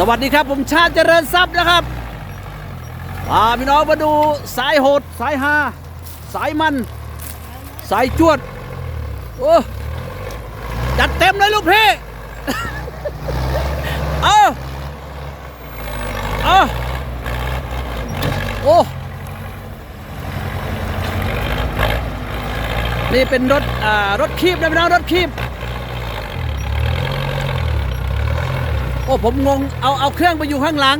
สวัสดีครับ ผมชาติเจริญทรัพย์นะครับพาพี่น้องมาดูสายโหด สายฮาสายมัน สายจวด โอ้จัดเต็มเลยลูกพี่ เอาเอาโอ้ นี่เป็นรถ อ่า รถคีบนะพี่น้องรถคีบ อ้ผมงงเอาเอาเครื่องไปอยู่ข้างหลัง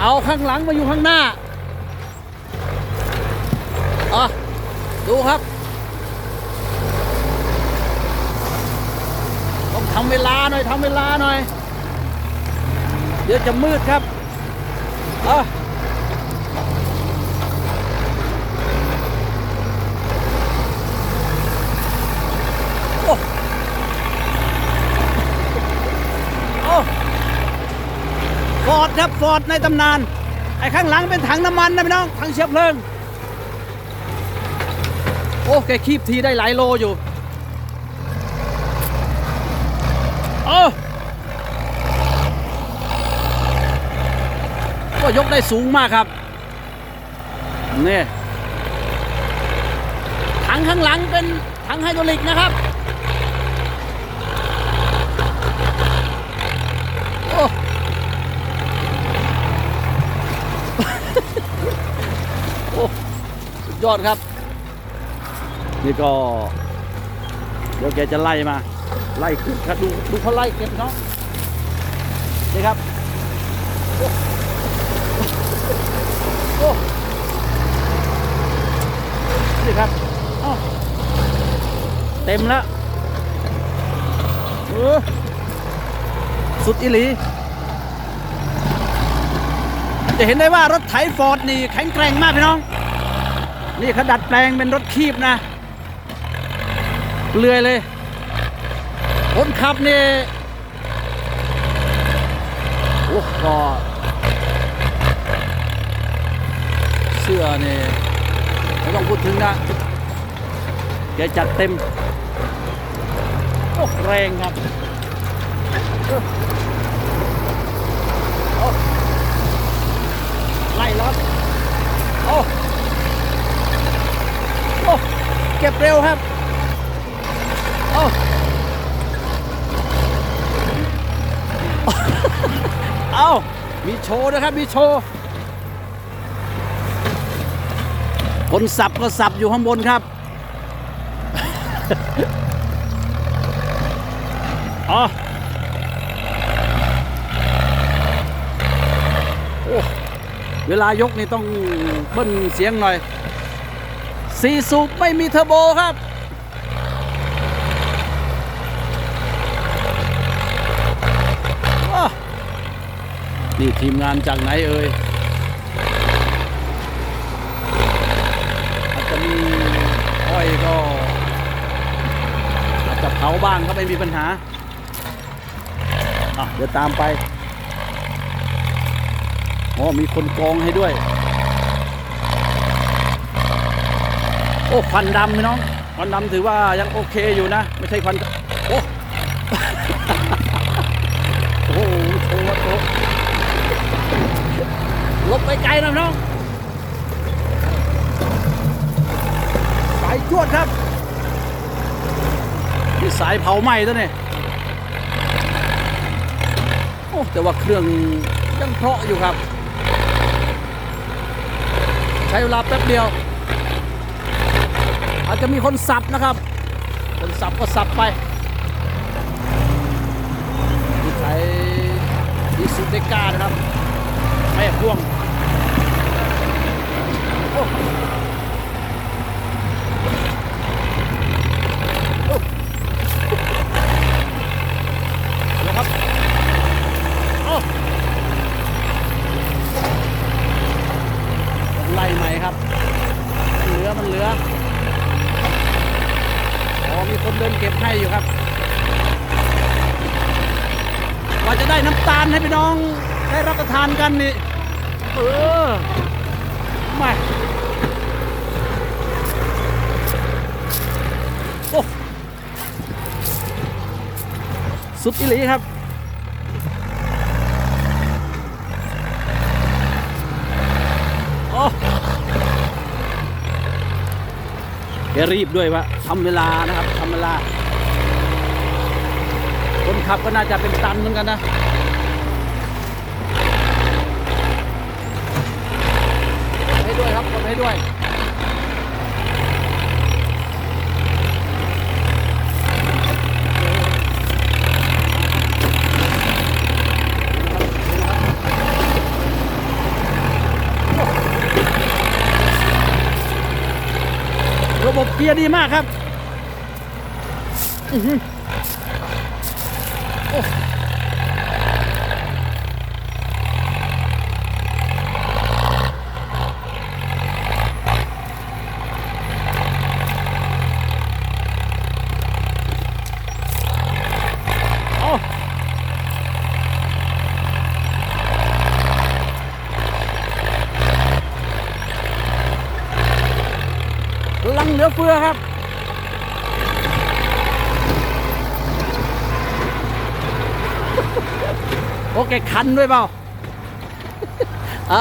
เอาข้างหลังมาอยู่ข้างหน้าอะดูครับต้องทำเวลาหน่อยทำเวลาหน่อย เดี๋ยวจะมืดครับอะโอ้ โอ้ฟอร์ ดครับฟอร์ดในตำนาน ไอ้ข้างหลังเป็นถังน้ำมันนะพี่น้องถังเชื้อเพลิง โอ้แกคีบทีได้หลายโลอยู่โอ้ก็ยกได้สูงมากครับนี่ถังข้างหลังเป็นถังไฮดรอลิกนะครับ โอ้ โอ้สุดย อดครับ นี่ก็ เดี๋ยวแกจะไล่มา ไล่ขึ้นครับดูดูเขาไล่เก็บเนาะนี่ครับโอ้นี่ครับเต็มแล้วสุดอิลี จะเห็นได้ว่ารถไถฟอร์ดนี่แข็งแกร่งมากพี่น้อง นี่เขาดัดแปลงเป็นรถคีบนะเลือยเลยคนขับนี่โอ้ก็เสื้อนี่ไม่ต้องพูดถึงนะแกจัดเต็มโอ้แรงครับไล่รถโอ้ โอ้เก็บเร็วครับโอ้เอามีโชว์นะครับ มีโชว์ คนสับก็สับอยู่ข้างบนครับอ๋อโอ้เวลายกนี่ต้องเบิ้ลเสียงหน่อย สี่สูบไม่มีเทอร์โบครับ นี่ทีมงานจากไหนเอ่ยอาจจะมีอ้อยก็ อาจจะเผาบ้างก็ไม่มีปัญหา อะ เดี๋ยวตามไป อ๋อ มีคนกองให้ด้วย โอ้ควันดำพี่น้องควันดำถือว่ายังโอเคอยู่นะ ไม่ใช่ควันโอ้โอ้โหโชว์โชว์ลบไปไกลนะน้องสายจวดครับนี่สายเผาไหม้ตัวนี่โอ้แต่ว่าเครื่องยังเพราะอยู่ครับ ใช้เวลาแป๊บเดียว อาจจะมีคนสับนะครับ คนสับก็สับไปนี่ใช้ดีซูเดก้านะครับไม่พ่วงโอ้ กันนี่ เออมาโอ้สุดอิหลีครับโอ้แกรีบด้วยวะทำเวลานะครับทำเวลา คนขับก็น่าจะเป็นตันเหมือนกันนะ ให้ด้วยครับกดให้ด้วยระบบเกียร์ดีมากครับอื้อหือโอ้ เหลือเฟือครับ โอเคคันด้วยเปล่าอะ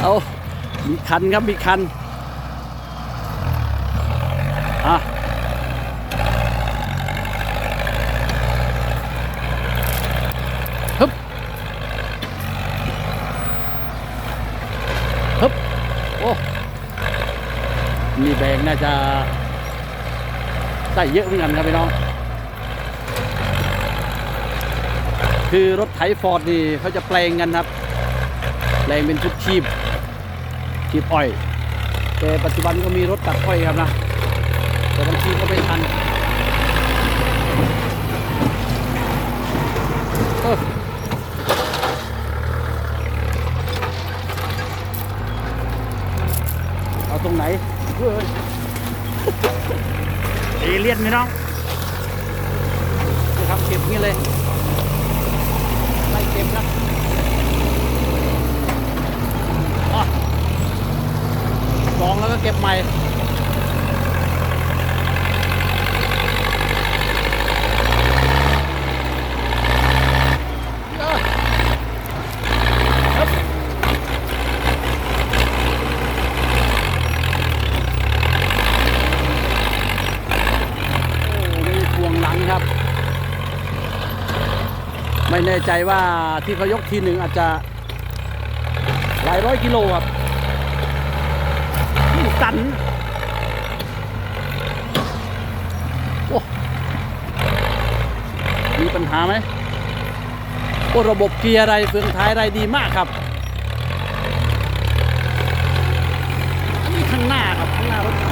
เอามีคันครับมีคัน อะฮึบฮึบโอ้มีแบง น่าจะได้เยอะเหมือนกันครับพี่น้อง คือรถไถฟอร์ดนี่เขาจะแปลงกันครับ แปลงเป็นชุดชีพชีพอ้อย แต่ปัจจุบันก็มีรถตัดอ้อยครับนะ แต่บางทีก็ไม่ทันเออเอาตรงไหนเฮ้ย เอเลี่ยนไหมน้องนี่ครับเก็บงี้เลย ไล่เก็บครับอะกองแล้วก็เก็บใหม่เออครับโอ้มีพวงหลังครับ แน่ใจว่าที่เขายกทีหนึ่งอาจจะหลายร้อยกิโลครับนี่ตันโอ้มีปัญหาไหมโอ้ระบบเกียร์อะไรเฟืองท้ายอะไรดีมากครับอันนี้ข้างหน้าครับข้างหน้ารถ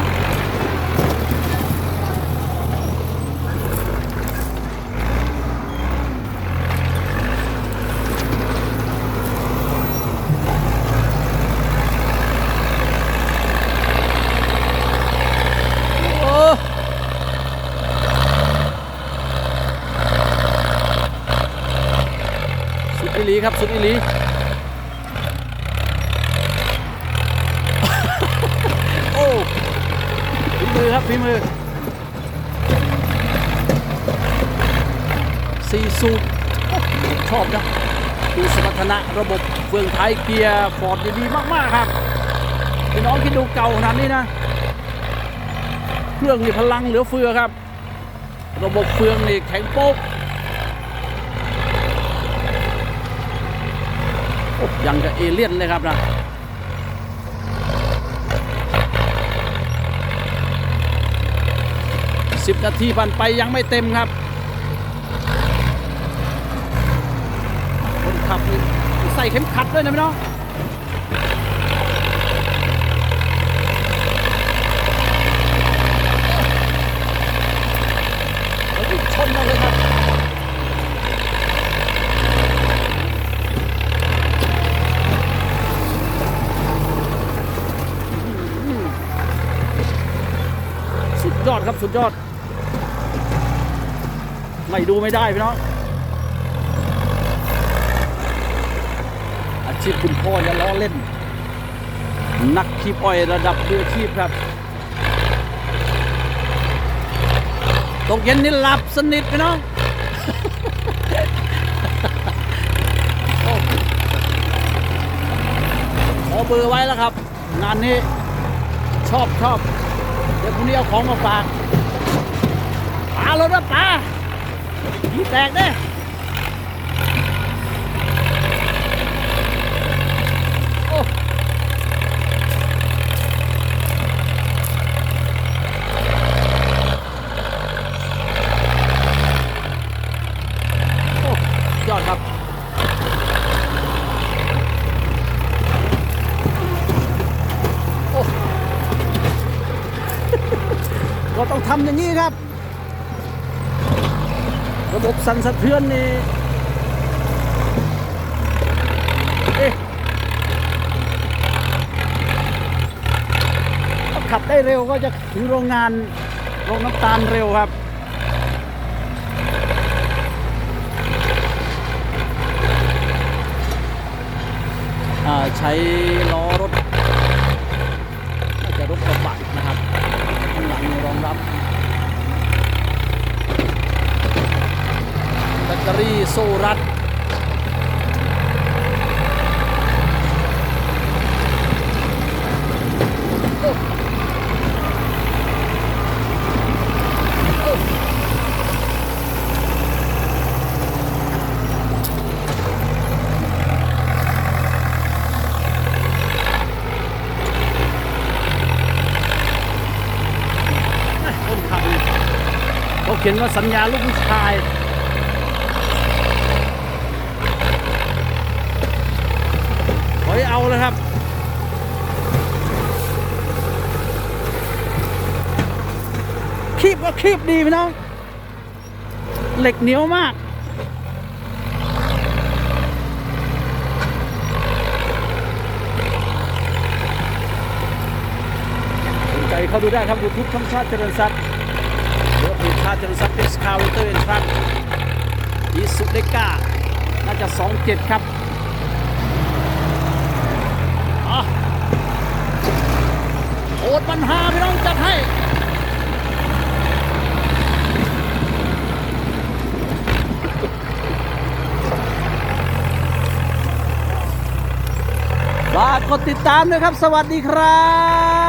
ลีครับสุดอีลีโอ้ฝีมือครับฝีมือซีซูชอบนะดูสมรรถนะระบบเฟืองท้ายเกียร์ฟอร์ดดีๆมาก ๆ ครับพี่น้องคิดดูเก่าขนาดนี้นะ เครื่องนี่พลังเหลือเฟือครับ ระบบเฟืองนี่แข็งโป๊กโอ้ ยังกับเอเลี่ยนเลยครับนะสิบนาทีผ่านไปยังไม่เต็มครับ คนขับใส่เข็มขัดด้วยนะพี่น้อง แล้วก็ชนมาเลยครับ สุด ยอดครับสุดยอด ไม่ดูไม่ได้พี่น้องอาชีพคุณพ่ออย่าล้อเล่น นักขีบอ้อยระดับมืออาชีพครับตกเย็นนี่หลับสนิทพี่น้องขอเบอร์ไว้แล้วครับ งานนี้ชอบชอบ เดี๋ยวพรุ่งนี้เอาของมาฝากปลาเลยนะปลาผีแตกเนี่ยอ้โอ้ยอดครับ โอ้ ก็ต้อง ทำอย่างนี้ครับ ระบบสั่นสะเทือนนี่ถ้าขับได้เร็วก็จะถึงโรงงานโรงน้ำตาลเร็วครับใช้ล้อรถน่าจะรถกระบะนะครับ มีรองรับแบตเตอรี่โซ่รัดโอ้โอ้คนขับนี่ เขาเขียนว่าสัญญาลูกผู้ชาย ขอให้เอาเลยครับคีบก็คีบดีพี่น้อง เหล็กเหนียวมากสนใจเข้าดูได้ครับยูทูบช่องชาติเจริญทรัพย์ หรือเพจชาเจริญซัพเอ็กซ์คาร์เตอร์ครับอีสุเดก้าน่าจะ 27 ครับอะโอดปัญหาพี่น้องจัดให้ฝากกดติดตามด้วยครับ สวัสดีครับ